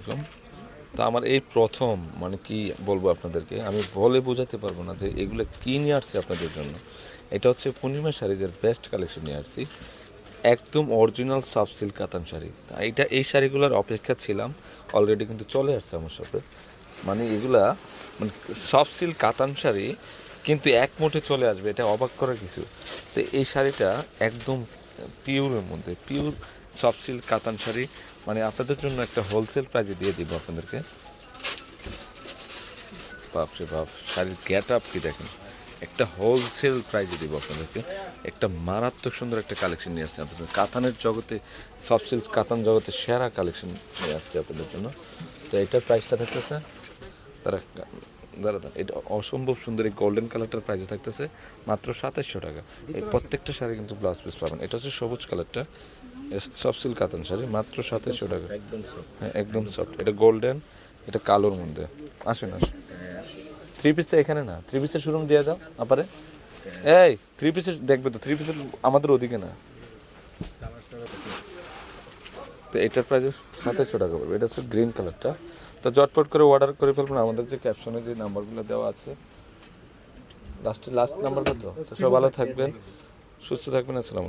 আলাইকুম তো আমার এই প্রথম মানে কি বলব আপনাদেরকে, আমি বলে বোঝাতে পারব না যে এগুলো কী নিয়ে আসছি আপনাদের জন্য। এটা হচ্ছে পূর্ণিমা শাড়িজের বেস্ট কালেকশন নিয়ে আসছি। একদম অরিজিনাল সফট সিল্ক কাতান শাড়ি। তা এইটা এই শাড়িগুলোর অপেক্ষা ছিলাম অলরেডি কিন্তু চলে আসছে আমার সাথে। মানে এগুলা মানে সফট সিল্ক কাতান শাড়ি কিন্তু এক মুঠে চলে আসবে, এটা অবাক করার কিছু। তো এই শাড়িটা একদম পিওরের মধ্যে পিওর সফট সিল্ক কাতান শাড়ি মানে আপনাদের জন্য একটা হোলসেল প্রাইজে দিয়ে দিব আপনাদেরকে। বাপরে বাপ, শাড়ির গ্যাট আপ কি দেখেন? একটা হোলসেল প্রাইজে দিব আপনাদেরকে। একটা মারাত্মক সুন্দর একটা কালেকশন নিয়ে আসছে আপনাদের। কাতানের জগতে সফট সিল্ক কাতান জগতে সেরা কালেকশন নিয়ে আসছে আপনাদের জন্য। তো এটার প্রাইসটা থাকতেছে, তারা দাঁড়া দাঁড়া এটা অসম্ভব সুন্দর এই গোল্ডেন কালারটার প্রাইসে থাকতেছে মাত্র সাতাশশো টাকা। এই প্রত্যেকটা শাড়ি কিন্তু ব্লাউজ পিস পাবেন। এটা হচ্ছে সবুজ কালারটা সফট সিল্ক কাতান শাড়ি মাত্র সাতাশশো টাকা। হ্যাঁ একদম সফট এটা গোল্ডেন এটা কালোর মধ্যে। আসেন আসেন। থ্রি পিসটা এখানে না। থ্রি পিসের শোরুম দিয়ে দাও আপারে। এই থ্রি পিসের দেখবে তো থ্রি পিসের আমাদের ওদিকে না। তো এটার প্রাইস সাতাশশো টাকা পড়বে। এটা হচ্ছে গ্রিন কালারটা তো জটপট করে অর্ডার করে ফেলবেন। আমাদের যে ক্যাপশনে যে নাম্বারগুলো দেওয়া আছে লাস্টে লাস্ট নাম্বার তো সব ভালো থাকবেন, সুস্থ থাকবেন, আসসালামু